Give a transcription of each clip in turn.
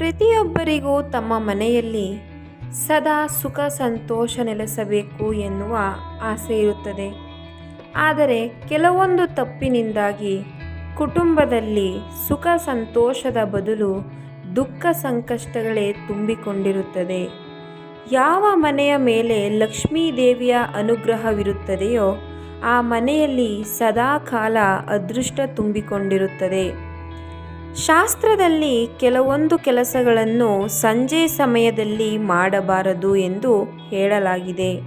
ಪ್ರತಿಯೊಬ್ಬರಿಗೂ ತಮ್ಮ ಮನೆಯಲ್ಲಿ ಸದಾ ಸುಖ ಸಂತೋಷ ನೆಲೆಸಬೇಕು ಎನ್ನುವ ಆಸೆ ಇರುತ್ತದೆ. ಆದರೆ ಕೆಲವೊಂದು ತಪ್ಪಿನಿಂದಾಗಿ ಕುಟುಂಬದಲ್ಲಿ ಸುಖ ಸಂತೋಷದ ಬದಲು ದುಃಖ ಸಂಕಷ್ಟಗಳೇ ತುಂಬಿಕೊಂಡಿರುತ್ತದೆ. ಯಾವ ಮನೆಯ ಮೇಲೆ ಲಕ್ಷ್ಮೀ ದೇವಿಯ ಅನುಗ್ರಹವಿರುತ್ತದೆಯೋ ಆ ಮನೆಯಲ್ಲಿ ಸದಾ ಕಾಲ ಅದೃಷ್ಟ ತುಂಬಿಕೊಂಡಿರುತ್ತದೆ. ಶಾಸ್ತ್ರದಲ್ಲಿ ಕೆಲವೊಂದು ಕೆಲಸಗಳನ್ನು ಸಂಜೆ ಸಮಯದಲ್ಲಿ ಮಾಡಬಾರದು ಎಂದು ಹೇಳಲಾಗಿದೆ.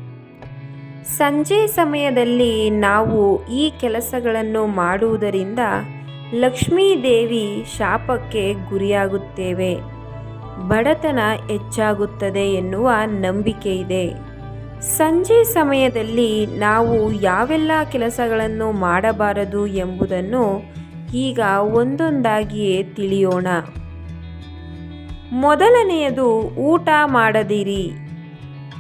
ಸಂಜೆ ಸಮಯದಲ್ಲಿ ನಾವು ಈ ಕೆಲಸಗಳನ್ನು ಮಾಡುವುದರಿಂದ ಲಕ್ಷ್ಮೀ ದೇವಿ ಶಾಪಕ್ಕೆ ಗುರಿಯಾಗುತ್ತೇವೆ. ಬಡತನ ಹೆಚ್ಚಾಗುತ್ತದೆ ಎನ್ನುವ ನಂಬಿಕೆ ಇದೆ ಸಂಜೆ ಸಮಯದಲ್ಲಿ ನಾವು ಯಾವೆಲ್ಲ ಕೆಲಸಗಳನ್ನು ಮಾಡಬಾರದು ಎಂಬುದನ್ನು ಈಗ ಒಂದೊಂದಾಗಿಯೇ ತಿಳಿಯೋಣ. ಮೊದಲನೆಯದು ಊಟ ಮಾಡದಿರಿ.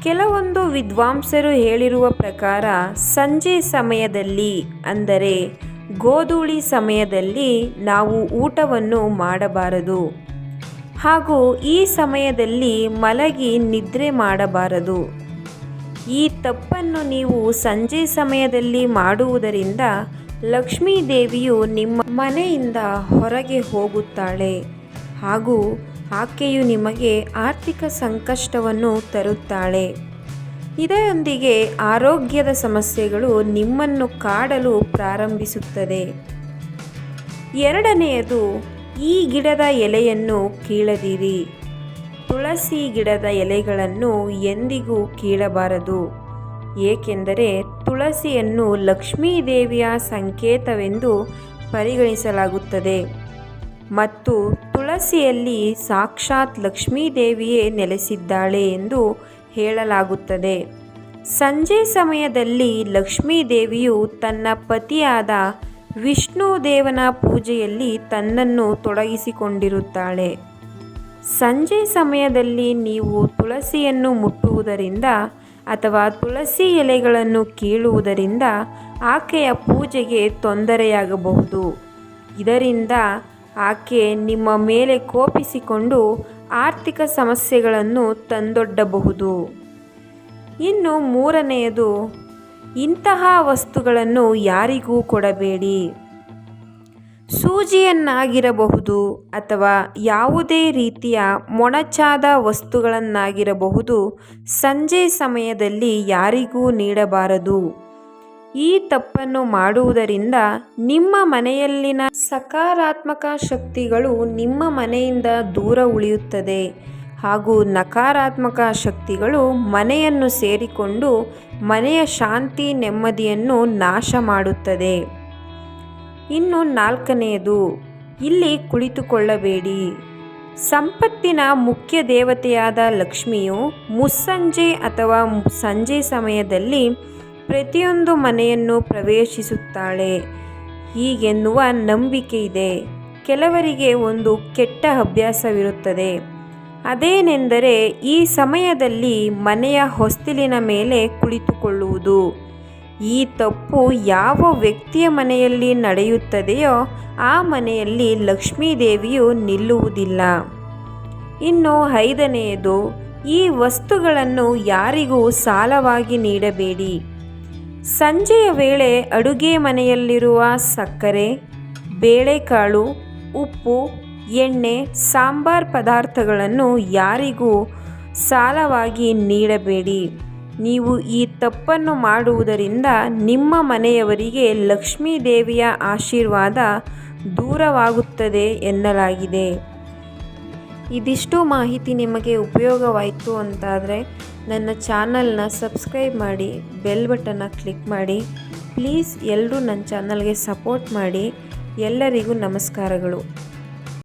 ಕೆಲವೊಂದು ವಿದ್ವಾಂಸರು ಹೇಳಿರುವ ಪ್ರಕಾರ ಸಂಜೆ ಸಮಯದಲ್ಲಿ, ಅಂದರೆ ಗೋಧೂಳಿ ಸಮಯದಲ್ಲಿ ನಾವು ಊಟವನ್ನು ಮಾಡಬಾರದು. ಹಾಗೂ ಈ ಸಮಯದಲ್ಲಿ ಮಲಗಿ ನಿದ್ರೆ ಮಾಡಬಾರದು. ಈ ತಪ್ಪನ್ನು ನೀವು ಸಂಜೆ ಸಮಯದಲ್ಲಿ ಮಾಡುವುದರಿಂದ ಲಕ್ಷ್ಮೀ ದೇವಿಯು ನಿಮ್ಮ ಮನೆಯಿಂದ ಹೊರಗೆ ಹೋಗುತ್ತಾಳೆ. ಹಾಗೂ ಆಕೆಯು ನಿಮಗೆ ಆರ್ಥಿಕ ಸಂಕಷ್ಟವನ್ನು ತರುತ್ತಾಳೆ. ಇದರೊಂದಿಗೆ ಆರೋಗ್ಯದ ಸಮಸ್ಯೆಗಳು ನಿಮ್ಮನ್ನು ಕಾಡಲು ಪ್ರಾರಂಭಿಸುತ್ತದೆ. ಎರಡನೆಯದು, ಈ ಗಿಡದ ಎಲೆಯನ್ನು ಕೀಳದಿರಿ. ತುಳಸಿ ಗಿಡದ ಎಲೆಗಳನ್ನು ಎಂದಿಗೂ ಕೀಳಬಾರದು. ಏಕೆಂದರೆ ತುಳಸಿಯನ್ನು ಲಕ್ಷ್ಮೀ ದೇವಿಯ ಸಂಕೇತವೆಂದು ಪರಿಗಣಿಸಲಾಗುತ್ತದೆ. ಮತ್ತು ತುಳಸಿಯಲ್ಲಿ ಸಾಕ್ಷಾತ್ ಲಕ್ಷ್ಮೀ ದೇವಿಯೇ ನೆಲೆಸಿದ್ದಾಳೆ ಎಂದು ಹೇಳಲಾಗುತ್ತದೆ. ಸಂಜೆ ಸಮಯದಲ್ಲಿ ಲಕ್ಷ್ಮೀ ದೇವಿಯು ತನ್ನ ಪತಿಯಾದ ವಿಷ್ಣು ದೇವನ ಪೂಜೆಯಲ್ಲಿ ತನ್ನನ್ನು ತೊಡಗಿಸಿಕೊಂಡಿರುತ್ತಾಳೆ. ಸಂಜೆ ಸಮಯದಲ್ಲಿ ನೀವು ತುಳಸಿಯನ್ನು ಮುಟ್ಟುವುದರಿಂದ ಅಥವಾ ತುಳಸಿ ಎಲೆಗಳನ್ನು ಕೀಳುವುದರಿಂದ ಆಕೆಯ ಪೂಜೆಗೆ ತೊಂದರೆಯಾಗಬಹುದು. ಇದರಿಂದ ಆಕೆ ನಿಮ್ಮ ಮೇಲೆ ಕೋಪಿಸಿಕೊಂಡು ಆರ್ಥಿಕ ಸಮಸ್ಯೆಗಳನ್ನು ತಂದೊಡ್ಡಬಹುದು. ಇನ್ನು ಮೂರನೆಯದು, ಇಂತಹ ವಸ್ತುಗಳನ್ನು ಯಾರಿಗೂ ಕೊಡಬೇಡಿ. ಸೂಜಿಯನ್ನಾಗಿರಬಹುದು ಅಥವಾ ಯಾವುದೇ ರೀತಿಯ ಮೊಣಚಾದ ವಸ್ತುಗಳನ್ನಾಗಿರಬಹುದು ಸಂಜೆ ಸಮಯದಲ್ಲಿ ಯಾರಿಗೂ ನೀಡಬಾರದು. ಈ ತಪ್ಪನ್ನು ಮಾಡುವುದರಿಂದ ನಿಮ್ಮ ಮನೆಯಲ್ಲಿನ ಸಕಾರಾತ್ಮಕ ಶಕ್ತಿಗಳು ನಿಮ್ಮ ಮನೆಯಿಂದ ದೂರ ಉಳಿಯುತ್ತದೆ. ಹಾಗೂ ನಕಾರಾತ್ಮಕ ಶಕ್ತಿಗಳು ಮನೆಯನ್ನು ಸೇರಿಕೊಂಡು ಮನೆಯ ಶಾಂತಿ ನೆಮ್ಮದಿಯನ್ನು ನಾಶ ಮಾಡುತ್ತದೆ. ಇನ್ನು ನಾಲ್ಕನೆಯದು, ಇಲ್ಲಿ ಕುಳಿತುಕೊಳ್ಳಬೇಡಿ. ಸಂಪತ್ತಿನ ಮುಖ್ಯ ದೇವತೆಯಾದ ಲಕ್ಷ್ಮಿಯು ಮುಸ್ಸಂಜೆ ಅಥವಾ ಸಂಜೆ ಸಮಯದಲ್ಲಿ ಪ್ರತಿಯೊಂದು ಮನೆಯನ್ನು ಪ್ರವೇಶಿಸುತ್ತಾಳೆ. ಹೀಗೆನ್ನುವ ನಂಬಿಕೆ ಇದೆ ಕೆಲವರಿಗೆ ಒಂದು ಕೆಟ್ಟ ಅಭ್ಯಾಸವಿರುತ್ತದೆ. ಅದೇನೆಂದರೆ ಈ ಸಮಯದಲ್ಲಿ ಮನೆಯ ಹೊಸ್ತಿಲಿನ ಮೇಲೆ ಕುಳಿತುಕೊಳ್ಳುವುದು. ಈ ತಪ್ಪು ಯಾವ ವ್ಯಕ್ತಿಯ ಮನೆಯಲ್ಲಿ ನಡೆಯುತ್ತದೆಯೋ ಆ ಮನೆಯಲ್ಲಿ ಲಕ್ಷ್ಮೀದೇವಿಯು ನಿಲ್ಲುವುದಿಲ್ಲ. ಇನ್ನು ಐದನೆಯದು, ಈ ವಸ್ತುಗಳನ್ನು ಯಾರಿಗೂ ಸಾಲವಾಗಿ ನೀಡಬೇಡಿ. ಸಂಜೆಯ ವೇಳೆ ಅಡುಗೆ ಮನೆಯಲ್ಲಿರುವ ಸಕ್ಕರೆ, ಬೇಳೆಕಾಳು, ಉಪ್ಪು, ಎಣ್ಣೆ, ಸಾಂಬಾರ್ ಪದಾರ್ಥಗಳನ್ನು ಯಾರಿಗೂ ಸಾಲವಾಗಿ ನೀಡಬೇಡಿ. ನೀವು ಈ ತಪ್ಪನ್ನು ಮಾಡುವುದರಿಂದ ನಿಮ್ಮ ಮನೆಯವರಿಗೆ ಲಕ್ಷ್ಮೀ ದೇವಿಯ ಆಶೀರ್ವಾದ ದೂರವಾಗುತ್ತದೆ ಎನ್ನಲಾಗಿದೆ. ಇದಿಷ್ಟು ಮಾಹಿತಿ ನಿಮಗೆ ಉಪಯೋಗವಾಯಿತು ಅಂತಾದರೆ ನನ್ನ ಚಾನಲ್ನ ಸಬ್ಸ್ಕ್ರೈಬ್ ಮಾಡಿ, ಬೆಲ್ ಬಟನ್ನ ಕ್ಲಿಕ್ ಮಾಡಿ, ಪ್ಲೀಸ್ ಎಲ್ಲರೂ ನನ್ನ ಚಾನಲ್ಗೆ ಸಪೋರ್ಟ್ ಮಾಡಿ. ಎಲ್ಲರಿಗೂ ನಮಸ್ಕಾರಗಳು.